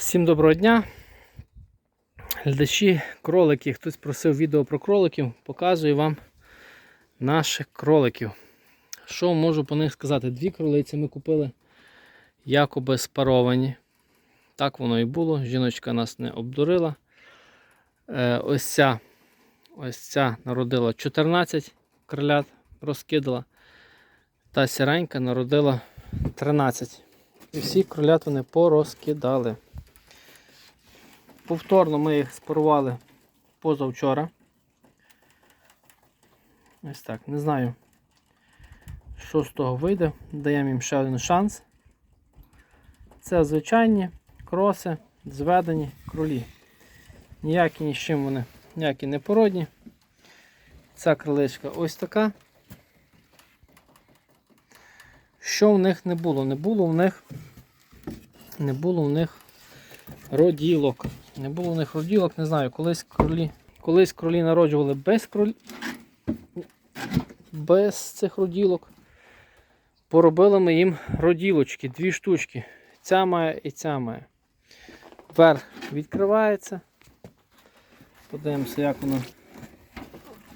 Всім доброго дня. Глядачі, кролики. Хтось просив відео про кроликів. Показую вам наших кроликів. Що можу по них сказати? Дві кролиці ми купили якоби спаровані. Так воно і було. Жіночка нас не обдурила. Е, ось ця, ось ця народила 14 кролят, розкидала. Та сіренька народила 13. І всі кролят вони порозкидали. Повторно ми їх спарували позавчора. Ось так, не знаю, що з того вийде. Даємо їм ще один шанс. Це звичайні кроси, зведені кролі. Ніякі ні з чим вони, ніякі не породні. Ця криличка ось така. Що в них не було? Не було в них, не було в них роділок. Не було в них роділок, не знаю, колись кролі, колись кролі народжували без кролі, без цих роділок. Поробили ми їм роділочки, дві штучки. Ця має і ця має. Верх відкривається. Подивимося, як воно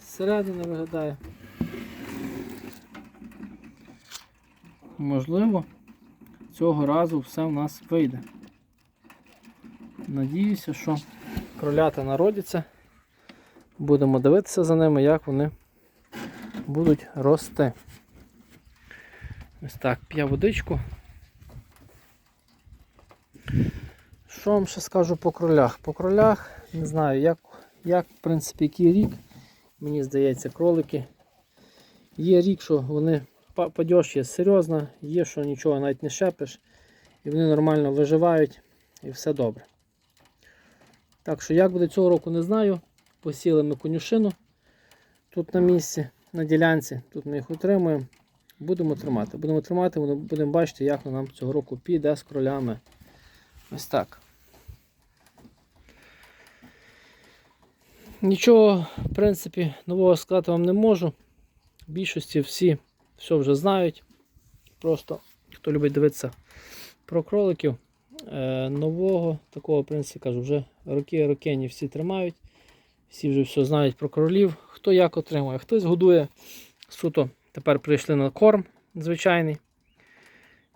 зсередини виглядає. Можливо, цього разу все в нас вийде. Надіюся, що кролята народяться. Будемо дивитися за ними, як вони будуть рости. Ось так, п'є водичку. Що вам ще скажу по кролях? По кролях, не знаю, як, як в принципі, який рік. Мені здається, кролики. Є рік, що вони па- падьош є серйозна, є, що нічого навіть не шепиш, і вони нормально виживають і все добре. Так що, як буде цього року, не знаю. Посіли ми конюшину тут на місці, на ділянці. Тут ми їх утримуємо. Будемо тримати. Будемо тримати, будемо бачити, як воно нам цього року піде з кролями. Ось так. Нічого, в принципі, нового сказати вам не можу. В більшості всі все вже знають. Просто хто любить дивитися про кроликів, е, нового такого, в принципі, кажу, вже роки рокені всі тримають. Всі вже все знають про кролів. Хто як отримує, хтось годує суто. Тепер прийшли на корм звичайний.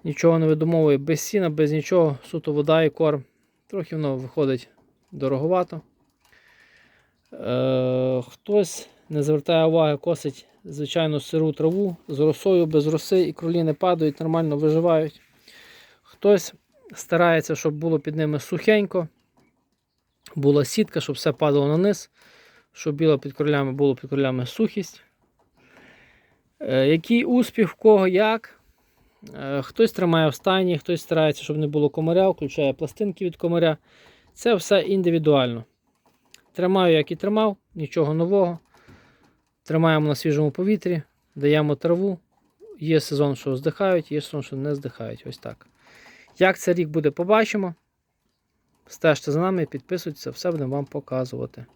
Нічого не видумовує без сіна, без нічого, суто вода і корм. Трохи воно виходить дороговато. Е, хтось не звертає уваги, косить звичайно сиру траву з росою, без роси, і кролі не падають, нормально виживають. Хтось старається, щоб було під ними сухенько, була сітка, щоб все падало на низ, щоб біло під кролями було під кролями сухість. Е, який успіх в кого як? Е, хтось тримає в стані, хтось старається, щоб не було комаря, включає пластинки від комаря. Це все індивідуально. Тримаю, як і тримав, нічого нового. Тримаємо на свіжому повітрі, даємо траву. Є сезон, що здихають, є сезон, що не здихають. Ось так. Як цей рік буде, побачимо. Стежте за нами, підписуйтесь, все будемо вам показувати.